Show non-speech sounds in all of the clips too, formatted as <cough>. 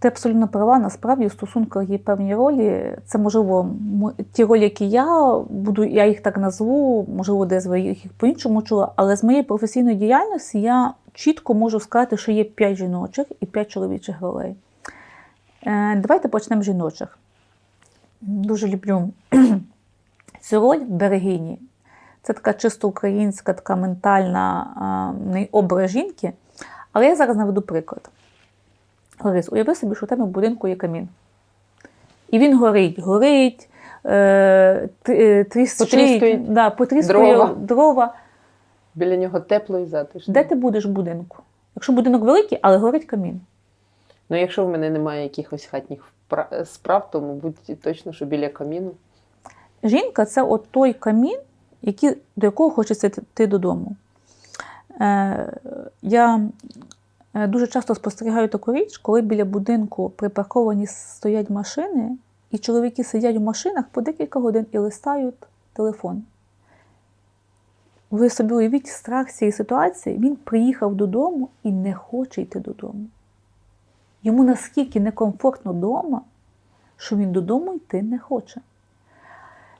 Ти абсолютно права. Насправді в стосунках є певні ролі. Це можливо ті ролі, які я буду, я їх так назву, можливо, десь ви їх по-іншому чула. Але з моєї професійної діяльності я чітко можу сказати, що є 5 жіночих і 5 чоловічих ролей. Е, давайте почнемо з жіночих. Дуже люблю <clears throat> цю роль берегині. Це така чисто українська, така ментальна образ жінки. Але я зараз наведу приклад. Ларис, уяви собі, що у тебе в будинку є камін. І він горить, горить, е, е, Потріскують да, потріскує дрова. дрова. Біля нього тепло і затишно. Де ти будеш в будинку? Якщо будинок великий, але горить камін. Ну, якщо в мене немає якихось хатніх справ, то, мабуть, точно, що біля каміну. Жінка це от той камін, який, до якого хочеться йти додому. Е, я дуже часто спостерігаю таку річ, коли біля будинку припарковані стоять машини, і чоловіки сидять у машинах по декілька годин і листають телефон. Ви собі уявіть страх цієї ситуації. Він приїхав додому і не хоче йти додому. Йому наскільки некомфортно вдома, що він додому йти не хоче.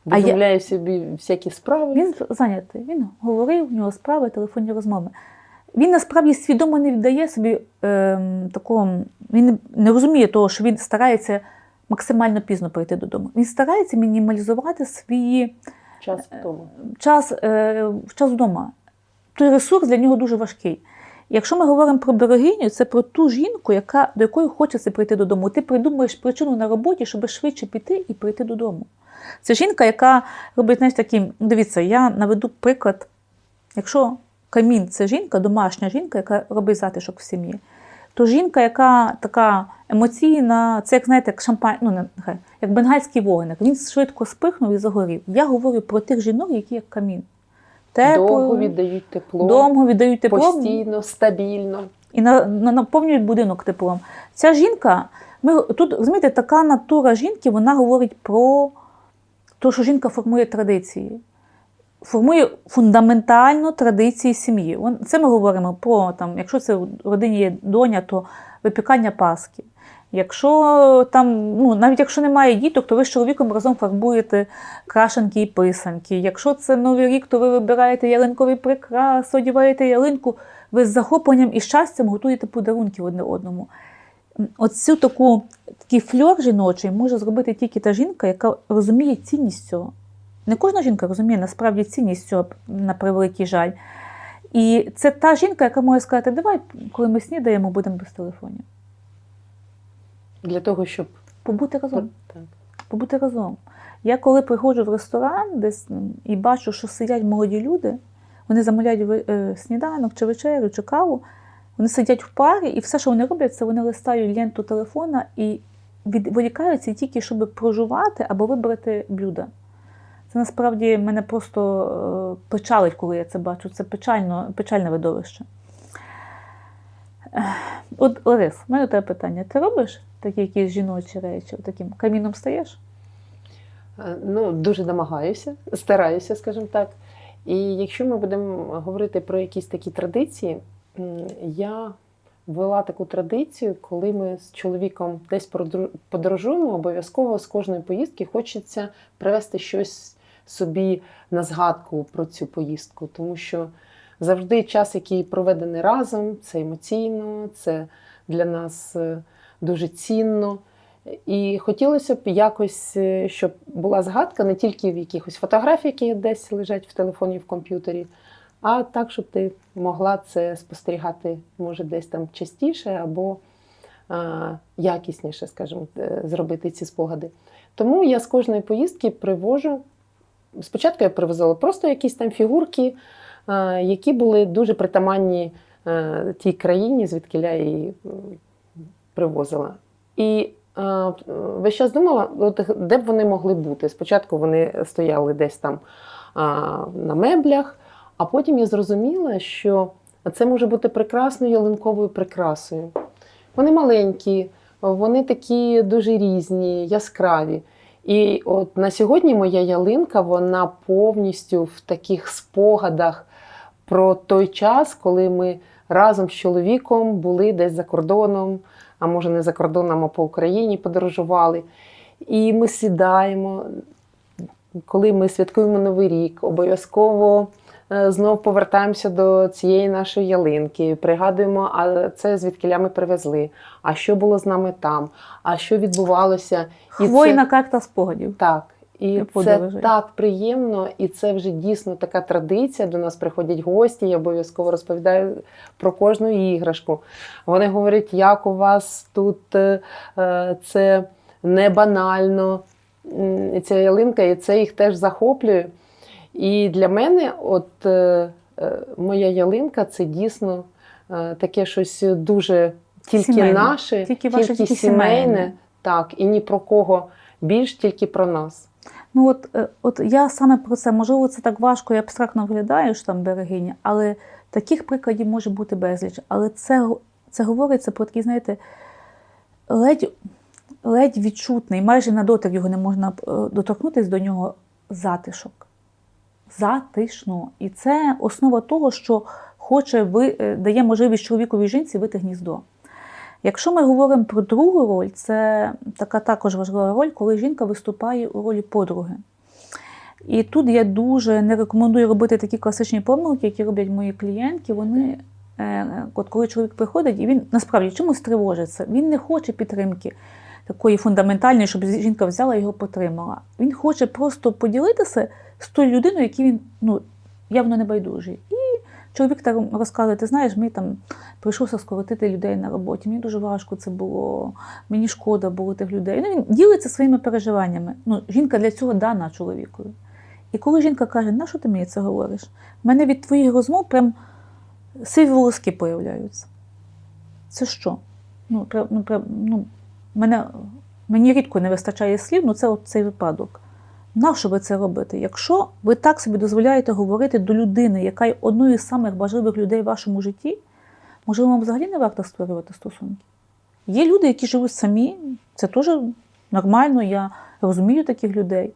Я- собі всякі справи. Він зайнятий. Він говорив, в нього справи, телефонні розмови. Він насправді свідомо не віддає собі ем, такого, він не- не розуміє того, що він старається максимально пізно прийти додому. Він старається мінімалізувати свій Час вдома. час, е, час вдома. Той ресурс для нього дуже важкий. Якщо ми говоримо про берегиню, це про ту жінку, яка, до якої хочеться прийти додому. Ти придумуєш причину на роботі, щоб швидше піти і прийти додому. Це жінка, яка робить знаєш, такі, дивіться, я наведу приклад. Якщо камін це жінка, домашня жінка, яка робить затишок в сім'ї, то жінка, яка така емоційна, це як знаєте, як шампань, ну не нехай, як бенгальський вогник. Він швидко спихнув і загорів. Я говорю про тих жінок, які як камін. Тепло, Довго віддають тепло, довго віддають тепло постійно, стабільно. і на, на, наповнюють будинок теплом. Ця жінка, ми тут розумієте, така натура жінки, вона говорить про те, що жінка формує традиції. Формує фундаментально традиції сім'ї. Це ми говоримо про там, якщо це в родині є доня, то випікання паски. Якщо там, ну навіть якщо немає діток, то ви з чоловіком разом фарбуєте крашенки і писанки. Якщо це новий рік, то ви вибираєте ялинковий прикрас, одіваєте ялинку, ви з захопленням і щастям готуєте подарунки одне одному. Оцю таку такий фльор жіночий може зробити тільки та жінка, яка розуміє цінність цього. Не кожна жінка розуміє насправді цінність цього на превеликий жаль. І це та жінка, яка може сказати, давай, коли ми снідаємо, будемо без телефонів. Для того, щоб Побути разом. так. побути разом. Я коли приходжу в ресторан десь і бачу, що сидять молоді люди, вони замовляють е, сніданок чи вечерю, чи каву, вони сидять в парі, і все, що вони роблять, це вони листають ленту телефона і відволікаються тільки, щоб прожувати або вибрати блюда. Це насправді мене просто е, печалить, коли я це бачу. Це печально, печальне видовище. От, Ларис, в мене тебе питання. Ти робиш такі якісь жіночі речі? Таким каміном стаєш? Е, Ну, дуже намагаюся, стараюся, скажімо так. І якщо ми будемо говорити про якісь такі традиції, я ввела таку традицію, коли ми з чоловіком десь подорожуємо, обов'язково з кожної поїздки хочеться привезти щось собі на згадку про цю поїздку, тому що завжди час, який проведений разом, це емоційно, це для нас е, дуже цінно. І хотілося б якось, е, щоб була згадка не тільки в якихось фотографіях, які десь лежать в телефоні, в комп'ютері, а так, щоб ти могла це спостерігати, може, десь там частіше або а, якісніше, скажімо, е, зробити ці спогади. Тому я з кожної поїздки привожу. Спочатку я привозила просто якісь там фігурки, які були дуже притаманні е, тій країні, звідки я її привозила. І е, весь час думала, от, де б вони могли бути. Спочатку вони стояли десь там на меблях, а потім я зрозуміла, що це може бути прекрасною ялинковою прикрасою. Вони маленькі, вони такі дуже різні, яскраві. І от на сьогодні моя ялинка вона повністю в таких спогадах про той час, коли ми разом з чоловіком були десь за кордоном, а може не за кордоном, а по Україні подорожували. І ми сідаємо, коли ми святкуємо Новий рік, обов'язково знов повертаємося до цієї нашої ялинки, пригадуємо, а це звідкиля ми привезли, а що було з нами там, а що відбувалося. І Хвойна це- карта спогадів. так. І І це подорожей. так приємно, і це вже дійсно така традиція. До нас приходять гості, я обов'язково розповідаю про кожну іграшку. Вони говорять, як у вас тут е, е, це не банально, ця ялинка, і це їх теж захоплює. І для мене, от е, е, моя ялинка, це дійсно е, таке щось дуже тільки Сімейне. наше, Тільки ваше, тільки тільки сімейне, сімейне. так, і ні про кого більш, тільки про нас. Ну от, от я саме про це, можливо, це так важко і абстрактно виглядає, що там берегиня, але таких прикладів може бути безліч. Але це, це говориться про такий, знаєте, ледь, ледь відчутний, майже на дотик його не можна доторкнутися до нього затишок. Затишно. І це основа того, що хоче ви, е, дає можливість чоловікові жінці вити гніздо. Якщо ми говоримо про другу роль, це така також важлива роль, коли жінка виступає у ролі подруги. І тут я дуже не рекомендую робити такі класичні помилки, які роблять мої клієнтки. Вони, е, от коли чоловік приходить, і він насправді чомусь тривожиться, він не хоче підтримки такої фундаментальної, щоб жінка взяла і його потримала. Він хоче просто поділитися з тою людиною, якій він ну, явно не байдужий. І чоловік так розказує: ти знаєш, мені там прийшлося скоротити людей на роботі. Мені дуже важко це було, мені шкода було тих людей. Ну, він ділиться своїми переживаннями. Ну, жінка для цього дана чоловікові. І коли жінка каже, на що ти мені це говориш? У мене від твоїх розмов прям сиві волоски появляються. Це що? Ну, прям, ну, прям, ну, мене, мені рідко не вистачає слів, ну це от цей випадок. Нащо ви це робите? Якщо ви так собі дозволяєте говорити до людини, яка є одною з самих важливих людей в вашому житті, можливо, вам взагалі не варто створювати стосунки. Є люди, які живуть самі, це теж нормально, я розумію таких людей.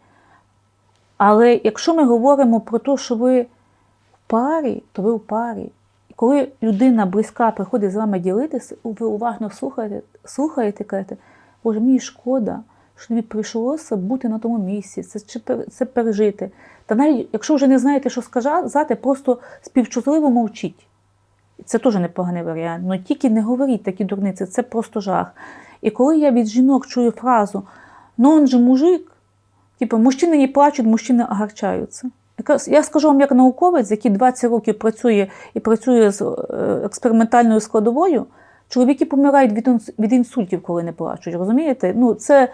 Але якщо ми говоримо про те, що ви в парі, то ви в парі. І коли людина близька приходить з вами ділитися, ви уважно слухаєте, слухаєте, кажете, Боже, мені шкода, що тобі прийшлося бути на тому місці, це, це пережити. Та навіть якщо вже не знаєте, що сказати, просто співчутливо мовчіть. Це теж непоганий варіант. Ну тільки не говоріть такі дурниці, це просто жах. І коли я від жінок чую фразу ну он же мужик, типу, мужчини не плачуть, мужчини огорчаються. Я скажу вам, як науковець, який 20 років працює і працює з е, експериментальною складовою, чоловіки помирають від інсультів, коли не плачуть. Розумієте? Ну, це,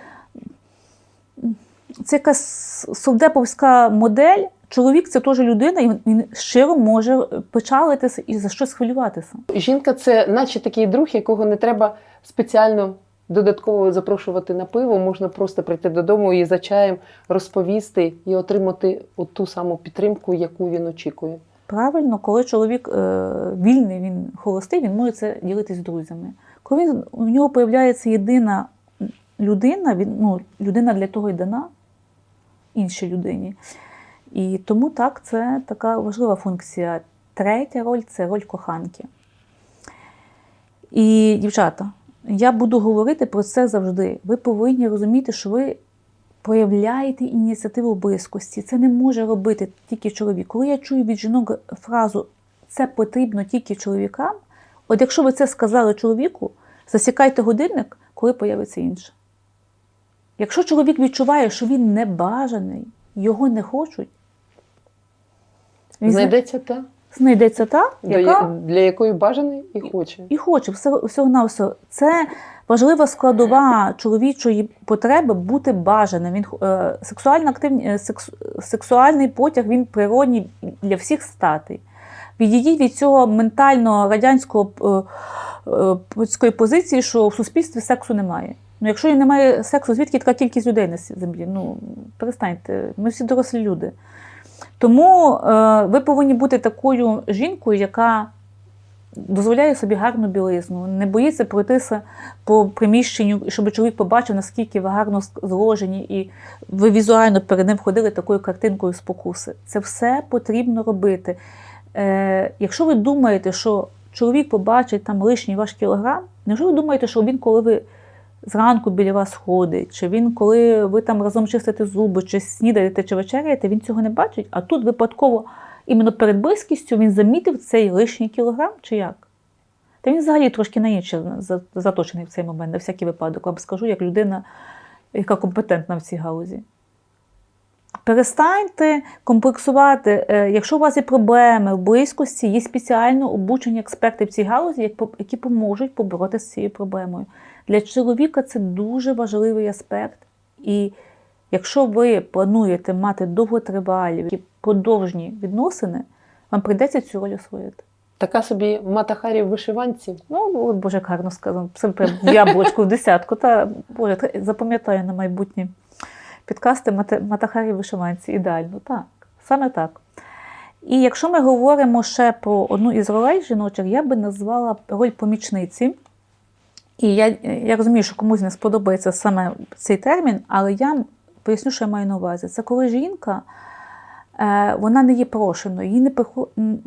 це якась совдеповська модель. Чоловік це теж людина, і він- щиро може печалитися і за щось хвилюватися. Жінка це наче такий друг, якого не треба спеціально додатково запрошувати на пиво. Можна просто прийти додому і за чаєм розповісти і отримати ту саму підтримку, яку він очікує. Правильно, коли чоловік е, вільний, він холостий, він може це ділитись з друзями. Коли він, у нього появляється єдина людина, він, ну, людина для того й дана іншій людині. І тому так, це така важлива функція. Третя роль це роль коханки. І, дівчата, я буду говорити про це завжди. Ви повинні розуміти, що ви проявляєте ініціативу близькості. Це не може робити тільки чоловік. Коли я чую від жінок фразу це потрібно тільки чоловікам, от якщо ви це сказали чоловіку, засікайте годинник, коли появиться інше. Якщо чоловік відчуває, що він не бажаний, його не хочуть, він Знайдеться та, знайдеться та, яка для якої бажаний і хоче. і хоче всього, на все. Це важлива складова чоловічої потреби бути бажаним. Він е, сексуально активні, е, секс, сексуальний потяг він природній для всіх статей. Відійдіть від цього ментально радянського е, е, позиції, що в суспільстві сексу немає. Ну, якщо і немає сексу, звідки така кількість людей на землі? Ну, перестаньте, ми всі дорослі люди. Тому е, ви повинні бути такою жінкою, яка дозволяє собі гарну білизну, не боїться пройтися по приміщенню, щоб чоловік побачив, наскільки ви гарно зложені, і ви візуально перед ним ходили такою картинкою спокуси. Це все потрібно робити. Е, якщо ви думаєте, що чоловік побачить там лишній ваш кілограм, Невже ви думаєте, що він, коли ви зранку біля вас ходить, чи він, коли ви там разом чистите зуби, чи снідаєте, чи вечеряєте, він цього не бачить, а тут випадково іменно перед близькістю він замітив цей лишній кілограм, чи як? Та він взагалі трошки на інше заточений в цей момент, на всякий випадок. Вам скажу, як людина, яка компетентна в цій галузі. Перестаньте комплексувати. Е, Якщо у вас є проблеми в близькості, є спеціально обучені експерти в цій галузі, які поможуть поборотися з цією проблемою. Для чоловіка це дуже важливий аспект. І якщо ви плануєте мати довготривалі, такі продовжні відносини, вам прийдеться цю роль освоїти. Така собі Матахарі в вишиванці. Ну, Боже, гарно сказано. Це прям в яблучку в десятку. Та Боже, запам'ятаю на майбутні підкасти Мата- Матахарі в вишиванці. Ідеально, так. Саме так. І якщо ми говоримо ще про одну із ролей жіночих, я би назвала роль помічниці. І я, я розумію, що комусь не сподобається саме цей термін, але я поясню, що я маю на увазі. Це коли жінка е, вона не є прошеною, їй не прихо... м,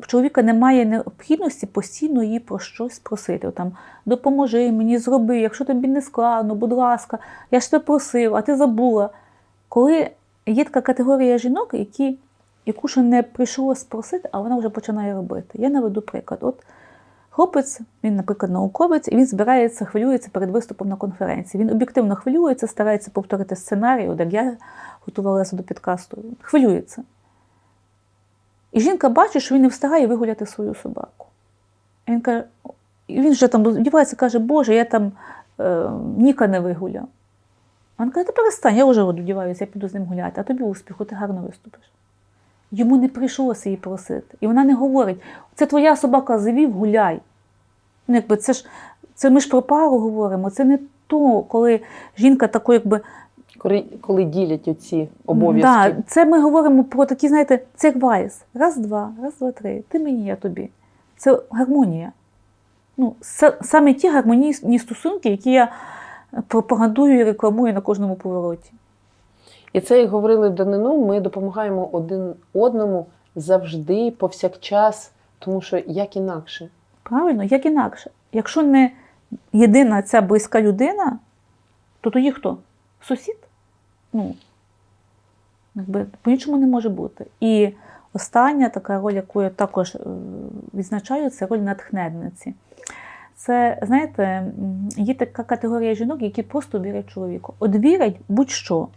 в чоловіка немає необхідності постійно її про щось просити. Там, допоможи мені, зроби, якщо тобі не складно, будь ласка, я ж тебе просив, а ти забула. Коли є така категорія жінок, які, яку ще не прийшло спросити, а вона вже починає робити. Я наведу приклад. От хлопець, він, наприклад, науковець, і він збирається, хвилюється перед виступом на конференції. Він об'єктивно хвилюється, старається повторити сценарій, от як я готувалася до підкасту. Хвилюється. І жінка бачить, що він не встигає вигуляти свою собаку. Він каже, він вже там дівається, каже, Боже, я там е, Ніка не вигуляв. А він каже, ти перестань, я вже одіваюся, я піду з ним гуляти, а тобі успіху, ти гарно виступиш. Йому не прийшлося її просити. І вона не говорить: це твоя собака завів, гуляй. Ну, якби це ж це ми ж про пару говоримо. Це не то, коли жінка такою, якби Коли, коли ділять оці обов'язки. Да, це ми говоримо про такі, знаєте, це як вальс. Раз, два, раз, два, три. Ти мені, я тобі. Це гармонія. Ну, саме ті гармонійні стосунки, які я пропагандую і рекламую на кожному повороті. І це, як говорили в данину, ми допомагаємо один одному завжди, повсякчас, тому що як інакше. Правильно, як інакше. Якщо не єдина ця близька людина, то тоді хто? Сусід? Ну, якби по-іншому не може бути. І остання така роль, яку я також е, відзначаю, це роль натхненниці. Це, знаєте, є така категорія жінок, які просто вірять чоловіку. От вірять будь-що.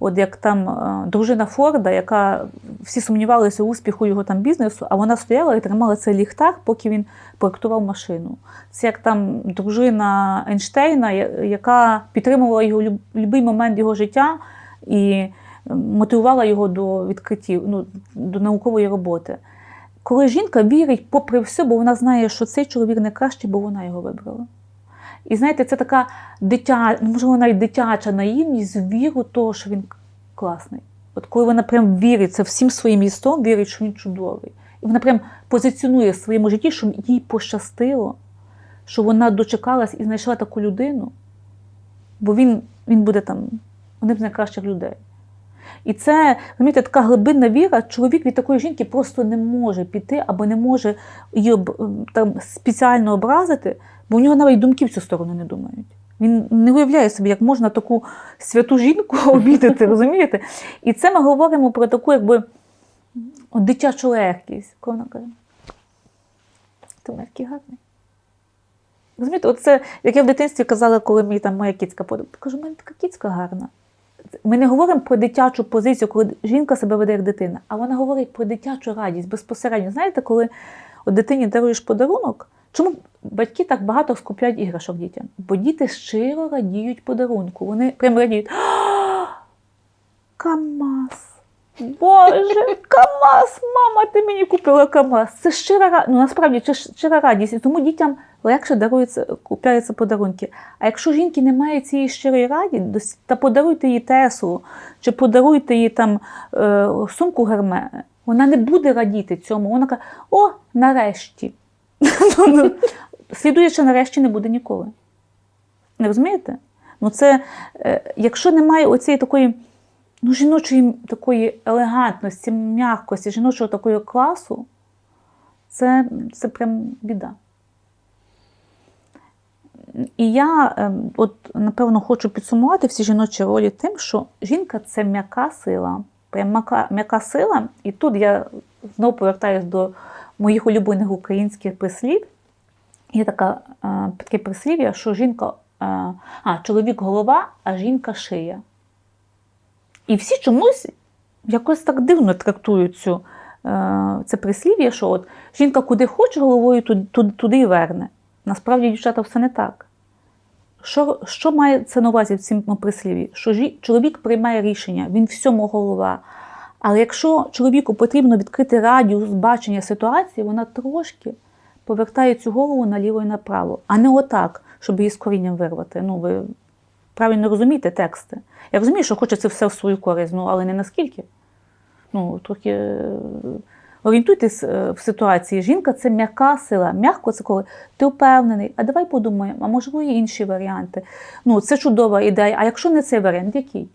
От як там е, дружина Форда, яка всі сумнівалися у успіху його там бізнесу, а вона стояла і тримала цей ліхтар, поки він проектував машину. Це як там дружина Ейнштейна, яка підтримувала його будь-який момент його життя і е, мотивувала його до відкриттів, ну, до наукової роботи. Коли жінка вірить попри все, бо вона знає, що цей чоловік не кращий, бо вона його вибрала. І знаєте, це така дитя, ну, можливо, навіть дитяча наївність, віру того, що він класний. От коли вона прям вірить, це всім своїм єством вірить, що він чудовий. І вона прям позиціонує в своєму житті, що їй пощастило, що вона дочекалась і знайшла таку людину, бо він, він буде там одним з найкращих людей. І це, розумієте, така глибинна віра, чоловік від такої жінки просто не може піти або не може її там, спеціально образити, бо у нього навіть думки в цю сторону не думають. Він не уявляє собі, як можна таку святу жінку <laughs> обідати, розумієте? І це ми говоримо про таку, якби дитячу легкість. Вона каже, ти такий гарний. Розумієте, от це, як я в дитинстві казала, коли мені там моя кіцька подобається, кажу, в мене така кіцька гарна. Ми не говоримо про дитячу позицію, коли жінка себе веде як дитина, а вона говорить про дитячу радість безпосередньо. Знаєте, коли от дитині даруєш подарунок, чому батьки так багато скупляють іграшок дітям? Бо діти щиро радіють подарунку. Вони прям радіють. КАМАЗ! Боже, КАМАЗ! Мама, ти мені купила КАМАЗ! Це щира. Ну насправді це щира радість. І тому дітям легше даруються, купляються подарунки. А якщо жінки немає цієї щирої радості, та подаруйте їй Теслу, чи подаруйте їй там е, сумку Герме, вона не буде радіти цьому. Вона каже, о, нарешті. Ну, Слідуючи, нарешті не буде ніколи. Не розумієте? Ну, це, е, якщо немає оцієї такої ну, жіночої такої елегантності, м'якості, жіночого такого класу, це, це прям біда. і я ем, от, напевно хочу підсумувати всі жіночі ролі тим, що жінка це м'яка сила. Прям м'яка сила. І тут я знову повертаюся до моїх улюблених українських прислів. Є така, е, таке прислів'я, що жінка, е, а, чоловік голова, а жінка шия. І всі чомусь якось так дивно трактують цю, е, це прислів'я, що от жінка куди хоче головою, туди, туди, і верне. Насправді, дівчата, все не так. Що, що має це на увазі в цьому прислів'ї? Що жі- чоловік приймає рішення, він всьому голова. Але якщо чоловіку потрібно відкрити радіус бачення ситуації, вона трошки повертає цю голову наліво і направо, а не отак, щоб її з корінням вирвати. Ну, ви правильно розумієте тексти. Я розумію, що хочеться все в свою користь, ну, але не наскільки. Ну, трохи е, орієнтуйтесь е, в ситуації. Жінка це м'яка сила. М'яко це коли ти впевнений, а давай подумаємо, а можливо є інші варіанти. Ну, це чудова ідея. А якщо не цей варіант, який?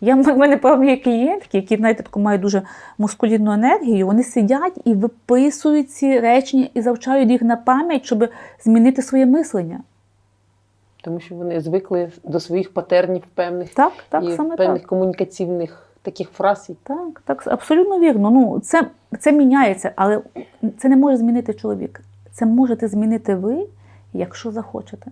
Я, в мене певні клієнтки, які знаєте, таку мають дуже мускулінну енергію, вони сидять і виписують ці речення і завчають їх на пам'ять, щоб змінити своє мислення. Тому що вони звикли до своїх патернів певних Так, так, і саме певних так. комунікаційних таких фраз. Так, так, абсолютно вірно. Ну, це, це міняється, але це не може змінити чоловік. Це можете змінити ви, якщо захочете.